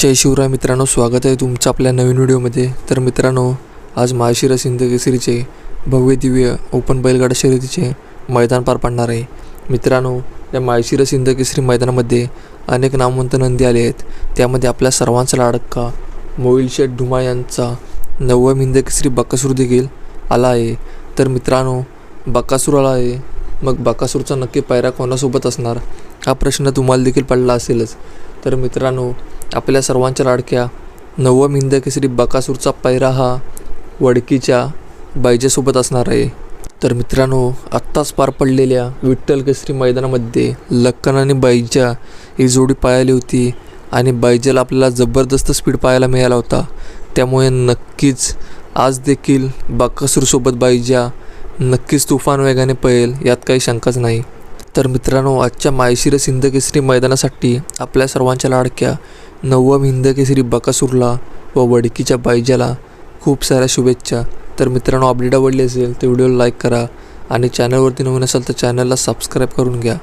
जय शिवराय मित्रांनो स्वागत आहे तुमचं आपल्या नवीन व्हिडिओमध्ये. तर मित्रांनो आज माळशिरस सिंध केसरीचे भव्य दिव्य ओपन बैलगाडा शर्यतीचे मैदान पार पाडणार आहे. मित्रांनो या माळशिरा सिंध केसरी मैदानामध्ये अनेक नामवंत नंदी आले आहेत. त्यामध्ये आपल्या सर्वांचा लाडक्का मोईल शेठ धुमा यांचा नवम हिंद केसरी बकासूर देखील आला आहे. तर मित्रांनो बकासूर आला आहे. मग बकासूरचा नक्की पायरा कोणासोबत असणार? हा प्रश्न तुम्हाला देखील पडला असेलच. तर मित्रांनो आपल्या सर्वांच्या लाडक्या. नवम हिंद केसरी बकासूरचा पैरा हा वडकीच्या बायजेसोबत असणार आहे. तर मित्रांनो आत्ताच पार पडलेल्या विठ्ठल केसरी मैदानामध्ये लक्कन आणि बाईजा ही जोडी पाळली होती आणि बायजेला आपल्याला जबरदस्त स्पीड पाहायला मिळाला होता. त्यामुळे नक्कीच आज देखील बाकासूरसोबत बायजा नक्कीच तुफान वेगाने पळेल यात काही शंकाच नाही. तर मित्रांनो आजच्या मायशिरस हिंदकेसरी मैदानासाठी आपल्या सर्वांच्या लाडक्या नवम हिंदकेसरी बकासूरला व वडकीच्या बायजाला खूप साऱ्या शुभेच्छा. तर मित्रांनो अपडेट आवडली असेल तर व्हिडिओला लाईक करा आणि चॅनलवरती नवीन असाल तर चॅनलला सबस्क्राईब करून घ्या.